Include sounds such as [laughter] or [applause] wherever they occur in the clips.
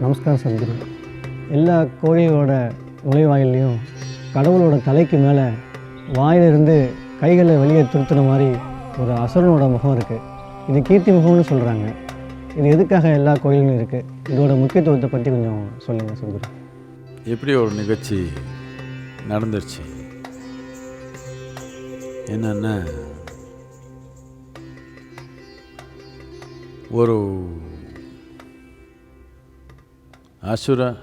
நமஸ்காரம் சத்குரு எல்லா கோயிலோட நுழைவாயிலையும் கடவுளோட தலைக்கு மேலே வாயிலிருந்து கைகளை வெளியே துருத்துன மாதிரி ஒரு அசுரனோட முகம் இருக்குது இது கீர்த்தி முகம்னு சொல்கிறாங்க இது எதுக்காக எல்லா கோயிலும் இருக்குது இதோட முக்கியத்துவத்தை பற்றி கொஞ்சம் சொல்லுங்கள் சத்குரு எப்படி ஒரு நிகழ்ச்சி நடந்துருச்சு? என்னென்ன ஒரு அசுர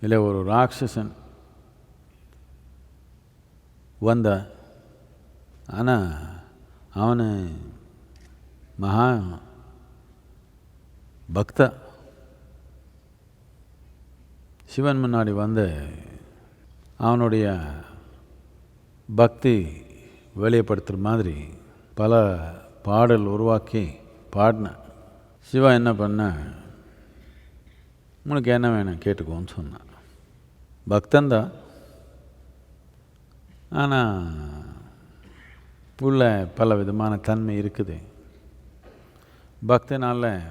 இல்லை ஒரு ராட்சசன் வந்த. ஆனால் அவனு மகா பக்த. சிவன் முன்னாடி வந்து அவனுடைய பக்தி வெளியப்படுத்துகிற மாதிரி பல பாடல் உருவாக்கி பாடினேன் சிவா என்ன பண்ண உனக்கு என்ன வேணும்? கேட்டுக்கோன்னு சொன்னான். பக்தந்தான் ஆனால் உள்ள பல விதமான தன்மை இருக்குது. பக்தினால்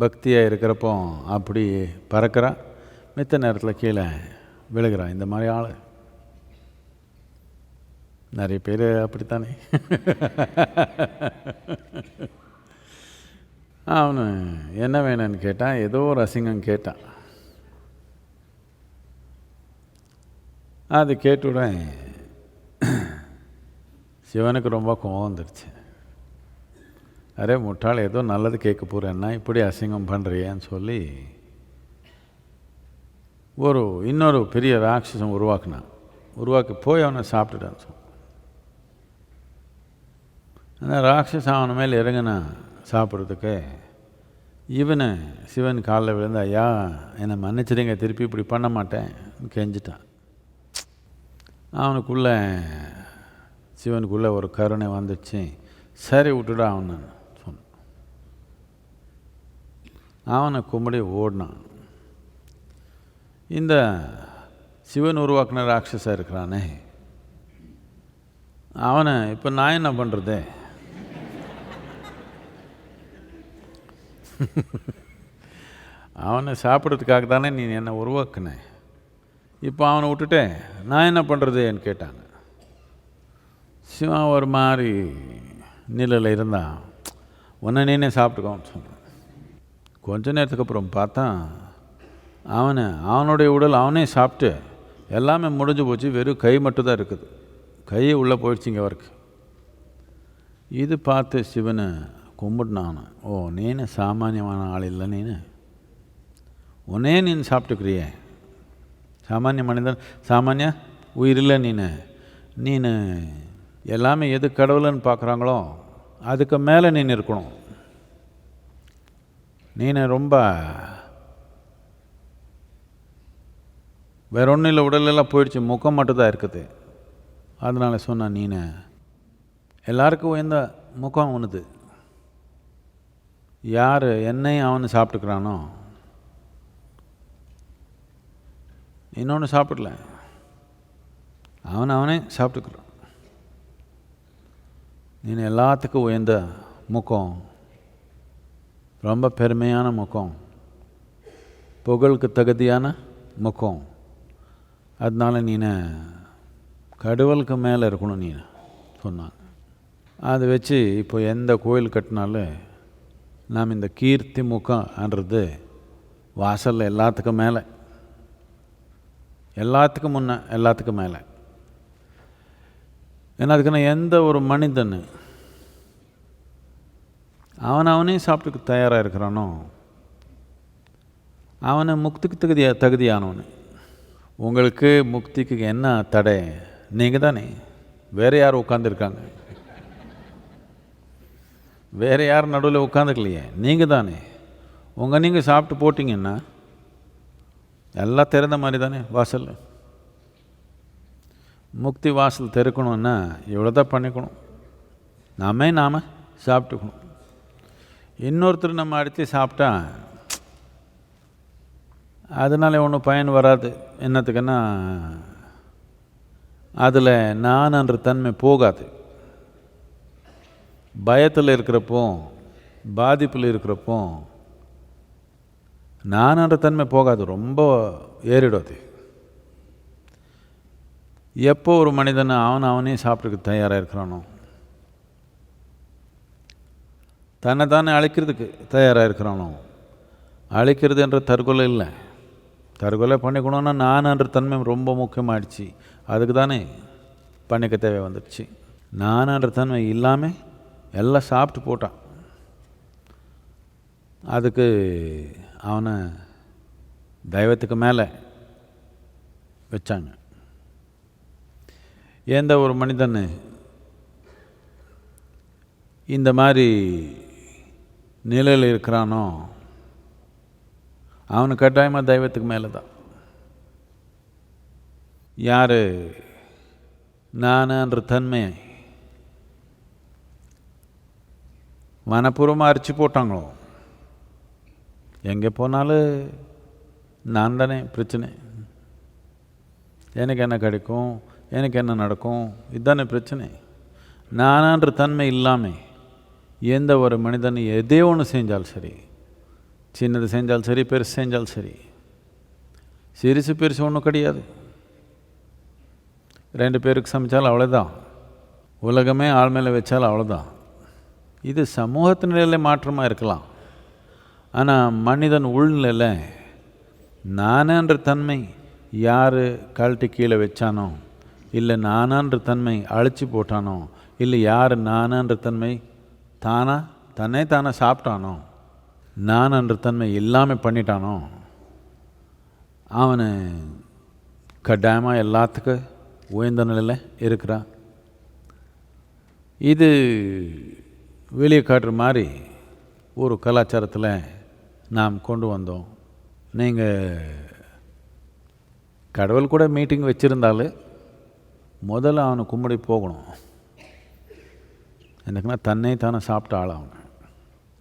பக்தியாக இருக்கிறப்போ அப்படி பறக்கிறான் மித்த நேரத்தில் கீழே விழுகிறான் இந்த மாதிரி ஆள். நிறைய பேர் அப்படித்தானே? [laughs] அவனு என்ன வேணும்னு கேட்டான் ஏதோ ஒரு அசிங்கம் கேட்டான். அது கேட்டுடன் சிவனுக்கு ரொம்ப கோவம் வந்துடுச்சு அரே முட்டாள் ஏதோ நல்லது கேட்க போகிறேன்னா இப்படி அசிங்கம் பண்ணுறியேன்னு சொல்லி ஒரு இன்னொரு பெரிய ராட்சசம் உருவாக்குனான். உருவாக்கி போய் அவனை சாப்பிட்டுட்டான்னு சொன்னான். அந்த ராட்சசம் அவன் மேலே இறங்கினான் சாப்பிட்றதுக்கு இவனை சிவன் காலில் விழுந்து ஐயா என்னை மன்னிச்சிடுங்க திருப்பி இப்படி பண்ண மாட்டேன் கெஞ்சிட்டான். அவனுக்குள்ளே சிவனுக்குள்ளே ஒரு கருணை வந்துச்சு. சரி விட்டுடா அவனை சொன்னான். அவனை கும்பிடி ஓடினான். இந்த சிவன் உருவாக்குன ராட்சஸாக இருக்கிறானே அவனை இப்போ நான் என்ன பண்ணுறது [laughs] அவனை சாப்பிட்றதுக்காக தானே நீ என்னை உருவாக்குன? இப்போ அவனை விட்டுட்டேன். நான் என்ன பண்ணுறதுன்னு கேட்டாங்க. சிவன் ஒரு மாதிரி நிலையில் இருந்தான். உன்னை நீனே சாப்பிட்டுக்கோன்னு சொன்னான். கொஞ்ச நேரத்துக்கு அப்புறம் பார்த்தா அவனை அவனுடைய உடல் அவனே சாப்பிட்டு எல்லாமே முடிஞ்சு போச்சு. வெறும் கை மட்டும் தான் இருக்குது. கை உள்ளே போயிடுச்சுங்க அவருக்கு இது பார்த்து சிவனை கும்பிட்னான் ஓ நீனு சாமானியமான ஆள் இல்லை நீனு. உன்னே நீನು சாப்பிட்டுக்கிறியே. சாமானிய மனிதன் சாமானிய உயிரில்லை நீனு. நீனு எல்லாமே எது கடவுள்னு பார்க்குறாங்களோ அதுக்கு மேலே நீ இருக்கணும். நீனு ரொம்ப வேற ஒன்றும் இல்லை உடலெல்லாம் போயிடுச்சு முகம் மட்டும்தான் இருக்குது. அதனால் சொன்னான் நீனு எல்லாருக்கும் உயர்ந்த முகம் உனது. யார் என்னையும் அவனு சாப்பிட்டுக்கிறானோ? இன்னொன்று சாப்பிடல. அவன் அவனே சாப்பிட்டுக்கிறான். நீ எல்லாத்துக்கும் உயர்ந்த முகம். ரொம்ப பெருமையான முகம். புகழுக்கு தகுதியான முகம். அதனால நீன கடவுளுக்கு மேலே இருக்கணும் நீ சொன்னாங்க. அதை வச்சு இப்போ எந்த கோயில் கட்டினாலும் நாம் இந்த கீர்த்தி முகம்ன்றது வாசலில் எல்லாத்துக்கும் மேலே. எல்லாத்துக்கும் முன்னே எல்லாத்துக்கும் மேலே. ஏன்னா அதுக்குன்னு எந்த ஒரு மனிதன் அவன் அவனே சாப்பிட்டுக்க தயாராக இருக்கிறானோ? அவனை முக்திக்கு தகுதியா தகுதியானவனு. உங்களுக்கு முக்திக்கு என்ன தடை? நீங்கள் தானே வேறு யார் உட்காந்துருக்காங்க வேறு யார் நடுவில் உட்காந்துக்கலையே. நீங்கள் தானே. உங்கள் நீங்கள் சாப்பிட்டு போட்டிங்கன்னா எல்லாம் திறந்த மாதிரி தானே வாசல்? முக்தி வாசல் திறக்கணும்னா இவ்வளோ தான் பண்ணிக்கணும். நாமே நாம் சாப்பிட்டுக்கணும். இன்னொருத்தர் நம்ம அடித்து சாப்பிட்டா அதனால ஒன்றும் பயன் வராது. என்னத்துக்குன்னா அதில் நான்ன்ற தன்மை போகாது. பயத்தில் இருக்கிறப்போ பாதிப்பில் இருக்கிறப்போ நான்ன்ற தன்மை போகாது. ரொம்ப ஏறிடாது அது. எப்போ ஒரு மனிதன் அவன் அவனே சாப்பிட்றதுக்கு தயாராக இருக்கிறானோ தன்னை தானே அழிக்கிறதுக்கு தயாராக இருக்கிறானோ அழிக்கிறது என்ற தற்கொலை இல்லை. தற்கொலை பண்ணிக்கணும்னா நானன்ற தன்மை ரொம்ப முக்கியமாகிடுச்சு அதுக்கு தானே பண்ணிக்க தேவை வந்துடுச்சு. நானன்ற தன்மை இல்லாமல் எல்லாம் சாப்பிட்டு போட்டான். அதுக்கு அவனை தெய்வத்துக்கு மேலே வச்சாங்க. எந்த ஒரு மனிதன் இந்த மாதிரி நிலையில் இருக்கிறானோ அவனு கட்டாயமாக தெய்வத்துக்கு மேலே தான். யார்? நானுன்ற தன்மையை மனப்பூர்வமாக அரிச்சு போட்டாங்களோ எங்கே போனாலும் நான் தானே பிரச்சனை எனக்கு என்ன கிடைக்கும் எனக்கு என்ன நடக்கும் இதுதானே பிரச்சனை நானான்ற தன்மை இல்லாமல் எந்த ஒரு மனிதன் எதே ஒன்று செஞ்சாலும் சரி சின்னது செஞ்சாலும் சரி பெருசு செஞ்சாலும் சரி சிறுசு பெருசு ஒன்றும் கிடையாது ரெண்டு பேருக்கு சமைச்சாலும் அவ்வளோதான் உலகமே ஆள் மேலே வச்சாலும் அவ்வளோதான் இது சமூகத்து நிலையில் மாற்றமாக இருக்கலாம். ஆனால் மனிதன் உள்நிலையில் நானன்ற தன்மை யார் கழட்டி கீழே வச்சானோ இல்லை நானான்ற தன்மை அழிச்சு போட்டானோ இல்லை யார் நானான்ற தன்மை தானா தன்னை தானே சாப்பிட்டானோ நானன்ற தன்மை இல்லாமல் பண்ணிட்டானோ அவனை கட்டாயமாக எல்லாத்துக்கும் உயர்ந்த நிலையில் இருக்கிறான். இது வெளியே காட்டுற மாதிரி ஒரு கலாச்சாரத்தில் நாம் கொண்டு வந்தோம். நீங்கள் கடவுள் கூட மீட்டிங் வச்சுருந்தாலும் முதல்ல அவனை கும்பிடி போகணும். எனக்குன்னா தன்னை தானே சாப்பிட்ட ஆள் அவன்.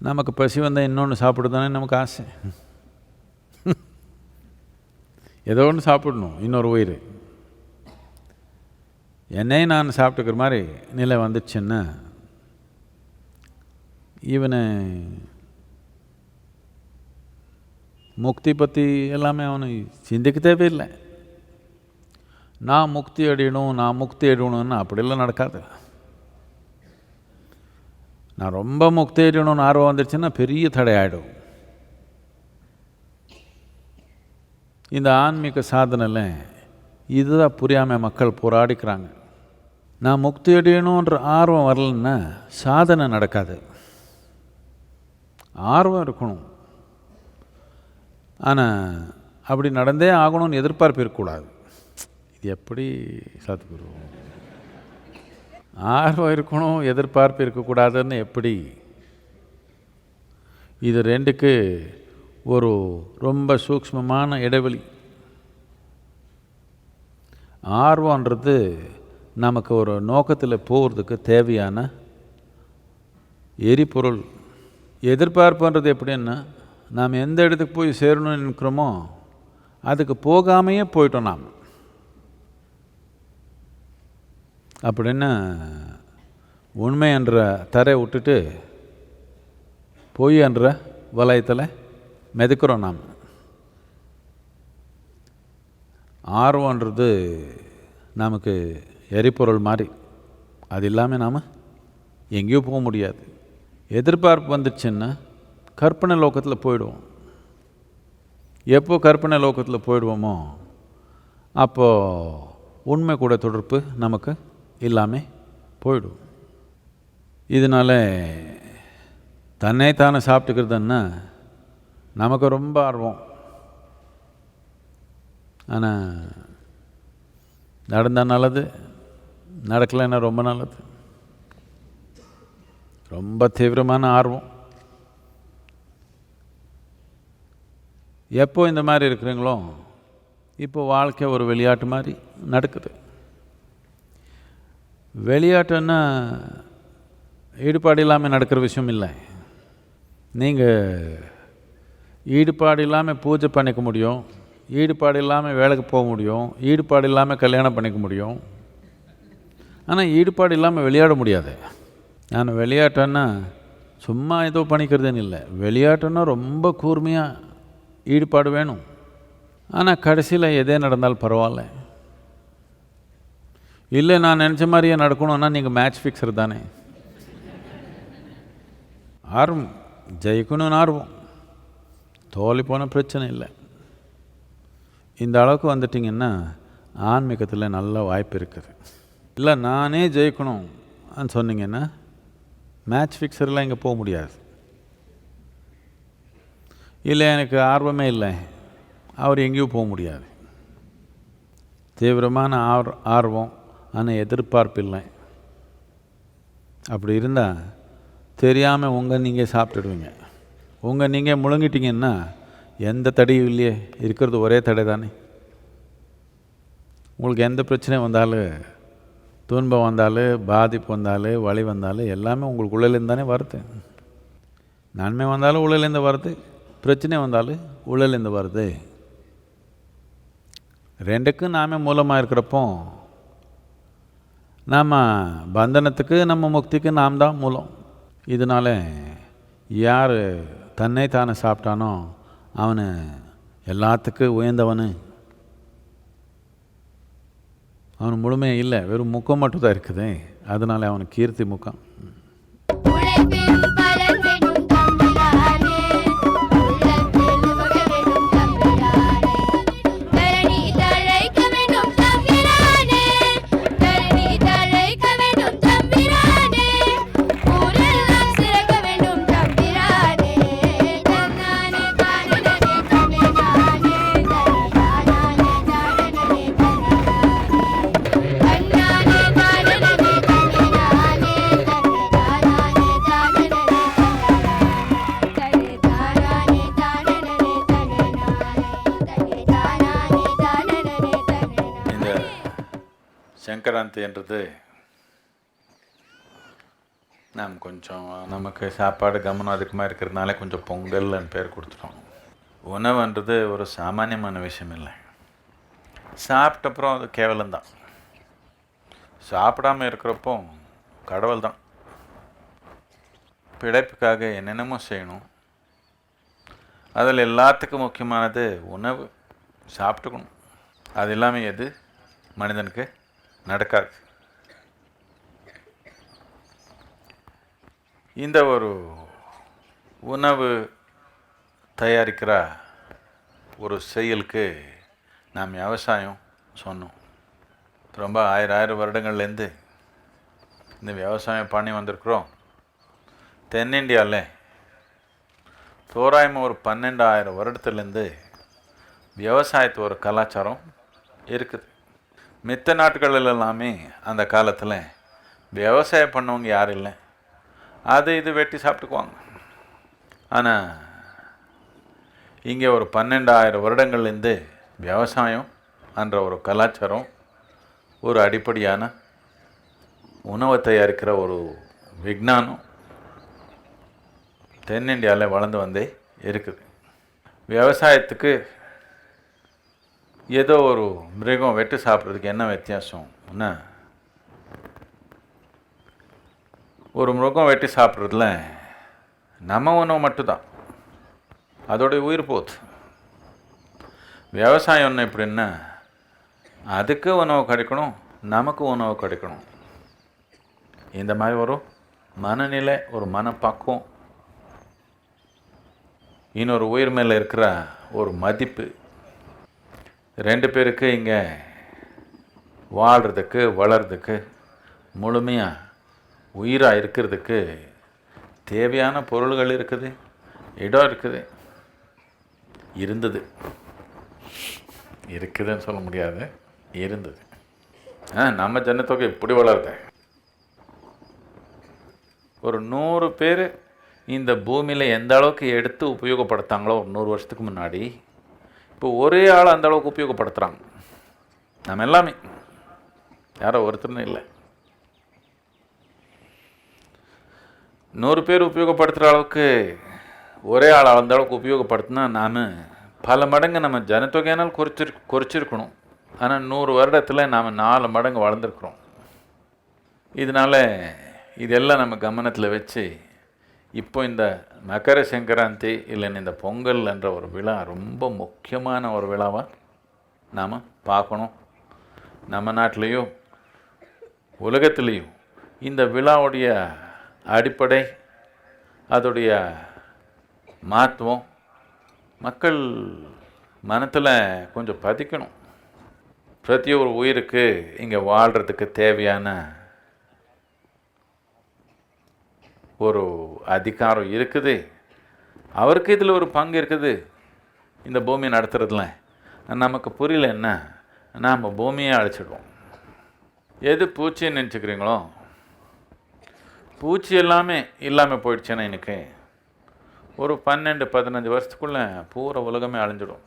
நமக்கு பசி வந்தால் இன்னொன்று சாப்பிடுதானே நமக்கு ஆசை. ஏதோ ஒன்று சாப்பிடணும் இன்னொரு உயிர். என்னையும் நான் சாப்பிட்டுக்கிற மாதிரி நிலை வந்துச்சுன்னா இவனை முக்தி பற்றி எல்லாமே அவனு சிந்திக்க தேவையில்லை. நான் முக்தி அடையணும் நான் முக்தி அடையணும்னு அப்படிலாம் நடக்காது. நான் ரொம்ப முக்தி அடையணும்னு ஆர்வம் வந்துருச்சுன்னா பெரிய தடை ஆகிடும் இந்த ஆன்மீக சாதனையில் இதுதான் புரியாமல் மக்கள் போராடிக்கிறாங்க. நான் முக்தி அடையணுன்ற ஆர்வம் வரலன்னா சாதனை நடக்காது. ஆர்வம் இருக்கணும். ஆனால் அப்படி நடந்தே ஆகணும்னு எதிர்பார்ப்பு இருக்கக்கூடாது. இது எப்படி சத்குரு? ஆர்வம் இருக்கணும் எதிர்பார்ப்பு இருக்கக்கூடாதுன்னு எப்படி? இது ரெண்டுக்கு ஒரு ரொம்ப சூக்ஷ்மமான இடைவெளி. ஆர்வன்றது நமக்கு ஒரு நோக்கத்தில் போகிறதுக்கு தேவையான எரிபொருள். எதிர்பார்ப்புன்றது எப்படின்னா நாம் எந்த இடத்துக்கு போய் சேரணும்னு நினைக்கிறோமோ அதுக்கு போகாமையே போயிட்டோம் நாம். அப்படின்னு உண்மை என்ற தரை விட்டுட்டு பொய் என்ற வலயத்தில் மிதக்கிறோம் நாம். ஆர்வன்றது நமக்கு எரிபொருள் மாதிரி. அது இல்லாமல் நாம் எங்கேயும் போக முடியாது. எதிர்பார்ப்பு வந்துச்சுன்னா கற்பனை லோகத்தில் போயிடுவோம். எப்போ கற்பனை லோகத்தில் போயிடுவோமோ அப்போது உண்மை கூட தொடர்பு நமக்கு இல்லாமல் போயிடும். இதனால் தன்னை தானே சாப்பிட்டுக்கிறதுன்னா நமக்கு ரொம்ப ஆர்வம். ஆனால் நடந்தால் நல்லது நடக்கலைன்னா ரொம்ப நல்லது. ரொம்ப தீவிரமான ஆர்வம். எப்போ இந்த மாதிரி இருக்கிறீங்களோ இப்போ வாழ்க்கை ஒரு விளையாட்டு மாதிரி நடக்குது. விளையாட்டுன்னா ஈடுபாடு இல்லாமல் நடக்கிற விஷயம் இல்லை. நீங்கள் ஈடுபாடு இல்லாமல் பூஜை பண்ணிக்க முடியும் ஈடுபாடு இல்லாமல் வேலைக்கு போக முடியும் ஈடுபாடு இல்லாமல் கல்யாணம் பண்ணிக்க முடியும். ஆனால் ஈடுபாடு இல்லாமல் விளையாட முடியாது. நான் விளையாட்டேன்னா சும்மா ஏதோ பண்ணிக்கிறதுன்னு இல்லை. விளையாட்டுன்னா ரொம்ப கூர்மையாக ஈடுபாடு வேணும். ஆனால் கடைசியில் எதே நடந்தாலும் பரவாயில்ல. இல்லை நான் நினச்ச மாதிரியே நடக்கணும்னா நீங்கள் மேட்ச் ஃபிக்ஸர் தானே. ஆர்வம். ஜெயிக்கணும்னு ஆர்வம். தோல்வி போன பிரச்சனை இல்லை. இந்த அளவுக்கு வந்துட்டிங்கன்னா ஆன்மீகத்தில் நல்ல வாய்ப்பு இருக்குது. இல்லை நானே ஜெயிக்கணும். சொன்னீங்கன்னா மேட்ச் ஃபிக்ஸர்லாம் இங்கே போக முடியாது. இல்லை எனக்கு ஆர்வமே இல்லை. அவர் எங்கேயும் போக முடியாது. தீவிரமான ஆர் ஆர்வம் ஆனால் எதிர்பார்ப்பு இல்லை. அப்படி இருந்தால் தெரியாமல் உங்கள் நீங்கள் சாப்பிட்டுடுவீங்க. உங்கள் நீங்கள் முழுங்கிட்டீங்கன்னா எந்த தடையும் இல்லையே. இருக்கிறது ஒரே தடை தானே உங்களுக்கு எந்த பிரச்சனை வந்தாலும் துன்பம் வந்தாலும் பாதிப்பு வந்தாலும் வலி வந்தாலும் எல்லாமே உங்களுக்கு உள்ளேருந்து தானே வருது நன்மை வந்தாலும் உள்ளேருந்து வருது பிரச்சனை வந்தாலும் உள்ளேருந்து வருது ரெண்டுக்கும் நாமே மூலமாக இருக்கிறப்போ நாம் பந்தனத்துக்கு நம்ம முக்திக்கு நாம் தான் மூலம். இதனால் யார் தன்னை தானே சாப்பிட்டானோ அவனு எல்லாத்துக்கும் உயர்ந்தவனு. அவன் முழுமையாக இல்லை வெறும் முக்கம் மட்டும் தான் இருக்குது. அதனால அவனுக்கு கீர்த்தி முக்கம் சங்கராந்தி என்றது நாம் கொஞ்சம் நமக்கு சாப்பாடு கவனம் அதிகமாக இருக்கிறதுனால கொஞ்சம் பொங்கல்னு பேர் கொடுத்துட்டோம். உணவுன்றது ஒரு சாமானியமான விஷயம் இல்லை சாப்பிட்டப்புறம் அது கேவலம்தான். சாப்பிடாம இருக்கிறப்போ கடவுள் தான் பிழைப்புக்காக என்னென்னமோ செய்யணும். அதில் எல்லாத்துக்கும் முக்கியமானது உணவு சாப்பிட்டுக்கணும். அது இல்லாமல் எது? மனிதனுக்கு நடக்காது. இந்த ஒரு உணவு தயாரிக்கிற ஒரு செயலுக்கு நாம் விவசாயம் சொன்னோம். ரொம்ப ஆயிரம் ஆயிரம் வருடங்கள்லேருந்து இந்த விவசாயம் பண்ணி வந்திருக்கிறோம். தென்னிந்தியாவில் தோராயமாக ஒரு பன்னெண்டாயிரம் வருடத்துலேருந்து விவசாயத்து ஒரு கலாச்சாரம் இருக்குது. மித்த நாட்களில் எல்லாமே அந்த காலத்தில் விவசாயம் பண்ணவங்க யாரும் இல்லை. அது இது வெட்டி சாப்பிட்டுக்குவாங்க. ஆனால் இங்கே ஒரு பன்னெண்டாயிரம் வருடங்கள்லேருந்து விவசாயம் என்ற ஒரு கலாச்சாரம் ஒரு அடிப்படையான உணவை தயாரிக்கிற ஒரு விஞ்ஞானம் தென்னிந்தியாவில் வளர்ந்து வந்தே இருக்குது. விவசாயத்துக்கு ஏதோ ஒரு மிருகம் வெட்டு சாப்பிட்றதுக்கு என்ன வித்தியாசம்? என்ன? ஒரு மிருகம் வெட்டி சாப்பிட்றதுல நம்ம உணவு மட்டும்தான். அதோடைய உயிர் போகுது. விவசாயம்னு எப்படின்னா அதுக்கு உணவு கிடைக்கணும் நமக்கு உணவு கிடைக்கணும். இந்த மாதிரி ஒரு மனநிலை ஒரு மனப்பக்குவம் இன்னொரு உயிர் மேலே இருக்கிற ஒரு மதிப்பு ரெண்டு பேருக்கு இங்கே வாழ்கிறதுக்கு வளர்றதுக்கு முழுமையாக உயிராக இருக்கிறதுக்கு தேவையான பொருள்கள் இருக்குது இடம் இருக்குது இருந்தது. இருக்குதுன்னு சொல்ல முடியாது இருந்தது. ஆ நம்ம ஜனத்தொகை இப்படி வளருது. ஒரு நூறு பேர் இந்த பூமியில் எந்த அளவுக்கு எடுத்து உபயோகப்படுத்தாங்களோ ஒரு நூறு வருஷத்துக்கு முன்னாடி இப்போ ஒரே ஆள் அந்த அளவுக்கு உபயோகப்படுத்துகிறாங்க நம்ம எல்லாமே. யாரோ ஒருத்தர்னு இல்லை. நூறு பேர் உபயோகப்படுத்துகிற அளவுக்கு ஒரே ஆள் அந்த அளவுக்கு உபயோகப்படுத்தினா நாம் பல மடங்கு நம்ம ஜனத்தொகையினால் குறைச்சிரு குறைச்சிருக்கணும். ஆனால் நூறு வருடத்தில் நாம் நாலு மடங்கு வளர்ந்துருக்குறோம். இதனால் இதெல்லாம் நம்ம கவனத்தில் வச்சு இப்போ இந்த மகர சங்கராந்தி இல்லைன்னு இந்த பொங்கல் என்ற ஒரு விழா ரொம்ப முக்கியமான ஒரு விழாவாக நாம் பார்க்கணும். நம்ம நாட்டிலையும் உலகத்துலேயும் இந்த விழாவுடைய அடிப்படை அதோடைய மாத்துவம் மக்கள் மனத்தில் கொஞ்சம் பதிக்கணும். பிரதி ஒரு உயிருக்கு இங்கே வாழ்கிறதுக்கு தேவையான ஒரு அதிகாரம் இருக்குது. அவருக்கு இதில் ஒரு பங்கு இருக்குது. இந்த பூமியை நடத்துறதுல. நமக்கு புரியல என்ன? நாம் பூமியை அழைச்சிடுவோம். எது பூச்சின்னு நினச்சிக்கிறீங்களோ? பூச்சி எல்லாமே இல்லாமல் போயிடுச்சுன்னா எனக்கு. ஒரு பன்னெண்டு பதினஞ்சு வருஷத்துக்குள்ளே பூரா உலகமே அழிஞ்சிடும்.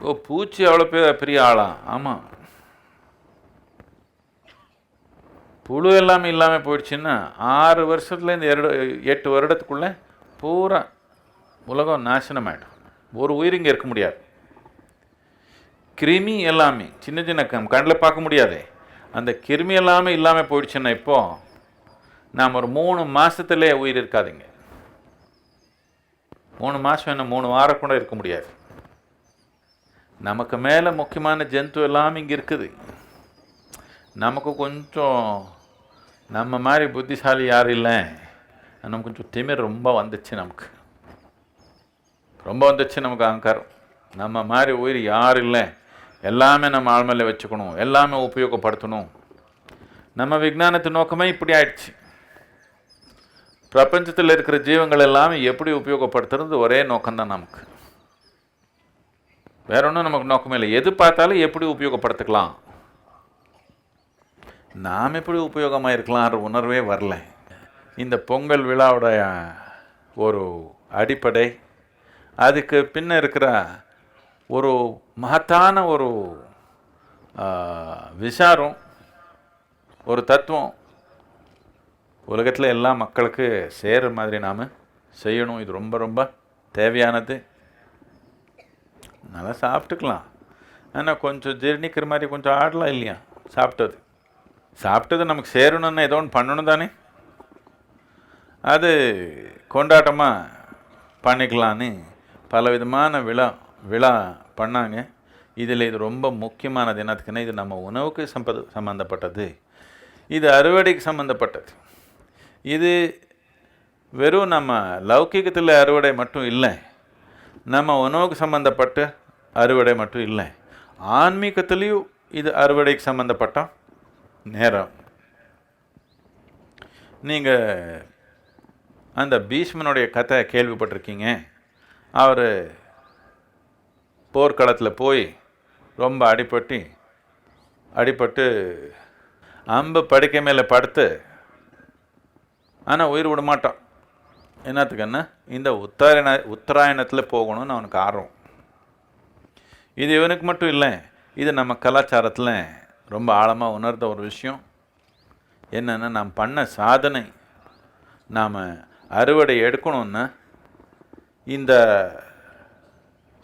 ஓ பூச்சி அவ்வளோ பெரிய பெரிய ஆளா? ஆமாம் புழு எல்லாமே இல்லாமல் போயிடுச்சுன்னா ஆறு வருஷத்துலேருந்து எரடு எட்டு வருடத்துக்குள்ளே பூரா உலகம் நாசனம் ஆகிடும் ஒரு உயிர் இங்கே இருக்க முடியாது. கிருமி எல்லாமே சின்ன சின்ன கம் கண்ணில் பார்க்க முடியாதே. அந்த கிருமி எல்லாமே இல்லாமல் போயிடுச்சுன்னா இப்போது நாம் ஒரு மூணு மாதத்துலேயே உயிர் இருக்காதுங்க. மூணு மாதம் என்ன மூணு வாரம் கூட இருக்க முடியாது. நமக்கு மேலே முக்கியமான ஜந்து எல்லாமே இங்கே இருக்குது. நமக்கு கொஞ்சம் நம்ம மாதிரி புத்திசாலி யாரும் இல்லை. நமக்கு கொஞ்சம் திமிர் ரொம்ப வந்துச்சு நமக்கு. ரொம்ப வந்துச்சு நமக்கு அகங்காரம். நம்ம மாதிரி உயிர் யாரும் இல்லை. எல்லாமே நம்ம ஆழ்மையில வச்சுக்கணும். எல்லாமே உபயோகப்படுத்தணும். நம்ம விஞ்ஞானத்து நோக்கமே இப்படி ஆயிடுச்சு. பிரபஞ்சத்தில் இருக்கிற ஜீவங்கள் எல்லாமே எப்படி உபயோகப்படுத்துறது ஒரே நோக்கம்தான் நமக்கு. வேற ஒன்றும் நமக்கு நோக்கமே இல்லை. எது பார்த்தாலும் எப்படி உபயோகப்படுத்திக்கலாம்? நாம் எப்படி உபயோகமாக இருக்கலாம்ன்ற உணர்வே வரல. இந்த பொங்கல் விழாவுடைய ஒரு அடிப்படை அதுக்கு பின்ன இருக்கிற ஒரு மகத்தான ஒரு விசாரம் ஒரு தத்துவம் உலகத்தில் எல்லா மக்களுக்கு சேர்கிற மாதிரி நாம் செய்யணும். இது ரொம்ப ரொம்ப தேவையானது. நல்லா சாப்பிட்டுக்கலாம். ஆனால் கொஞ்சம் ஜீர்ணிக்கிற மாதிரி கொஞ்சம் ஆடலாம் இல்லையா? சாப்பிட்டது. சாப்பிட்டது நமக்கு சேரணும்னு ஏதோ ஒன்று பண்ணணும் தானே? அது கொண்டாட்டமாக பண்ணிக்கலான்னு பல விதமான விழா விழா பண்ணாங்க. இதில் இது ரொம்ப முக்கியமானது என்னத்துக்குன்னா இது நம்ம உணவுக்கு சம்ப சம்மந்தப்பட்டது இது அறுவடைக்கு சம்மந்தப்பட்டது இது வெறும் நம்ம லௌகிகத்தில் அறுவடை மட்டும் இல்லை. நம்ம உணவுக்கு சம்மந்தப்பட்ட அறுவடை மட்டும் இல்லை. ஆன்மீகத்துலேயும் இது அறுவடைக்கு சம்மந்தப்பட்டோம் நேரம். நீங்கள் அந்த பீஷ்மனுடைய கதை கேள்விப்பட்டிருக்கீங்க. அவர் போர்க்களத்தில் போய் ரொம்ப அடிப்பட்டு அடிப்பட்டு அம்பு படுக்கை மேலே படுத்து ஆனால் உயிர் விட மாட்டான். என்னத்துக்குன்னா இந்த உத்தராயண உத்தராயணத்தில் போகணும்னு அவனுக்கு ஆர்வம். இது இவனுக்கு மட்டும் இல்லை இது நம்ம கலாச்சாரத்தில் ரொம்ப ஆழமாக உணர்ந்த ஒரு விஷயம். என்னென்னா நாம் பண்ண சாதனை நாம் அறுவடை எடுக்கணும்னா இந்த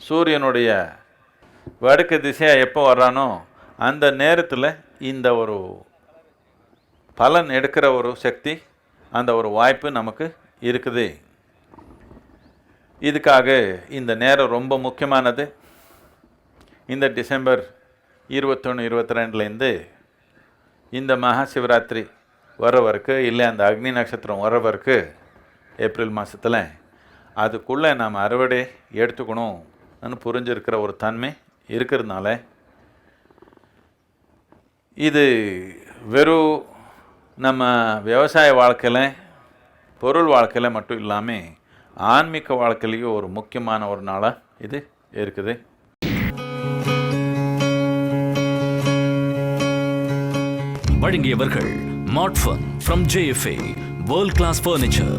சூரியனுடைய வடக்கு திசையாக எப்போ வர்றானோ அந்த நேரத்தில் இந்த ஒரு பலன் எடுக்கிற ஒரு சக்தி அந்த ஒரு வாய்ப்பு நமக்கு இருக்குது. இதுக்காக இந்த நேரம் ரொம்ப முக்கியமானது. இந்த டிசம்பர் இருபத்தொன்று இருபத்தி ரெண்டுலேருந்து இந்த மகா சிவராத்திரி வரவருக்கு இல்லை அந்த அக்னி நட்சத்திரம் வரவருக்கு ஏப்ரல் மாதத்தில் அதுக்குள்ளே நாம் அறுவடை எடுத்துக்கணும்னு புரிஞ்சிருக்கிற ஒரு தன்மை இருக்கிறதுனால இது வெறும் நம்ம விவசாய வாழ்க்கையில் பொருள் வாழ்க்கையில் மட்டும் இல்லாமல் ஆன்மீக வாழ்க்கையிலையும் ஒரு முக்கியமான ஒரு நாளாக இது இருக்குது. வழங்கியவர்கள் மாட்ஃபன் from JFA world class furniture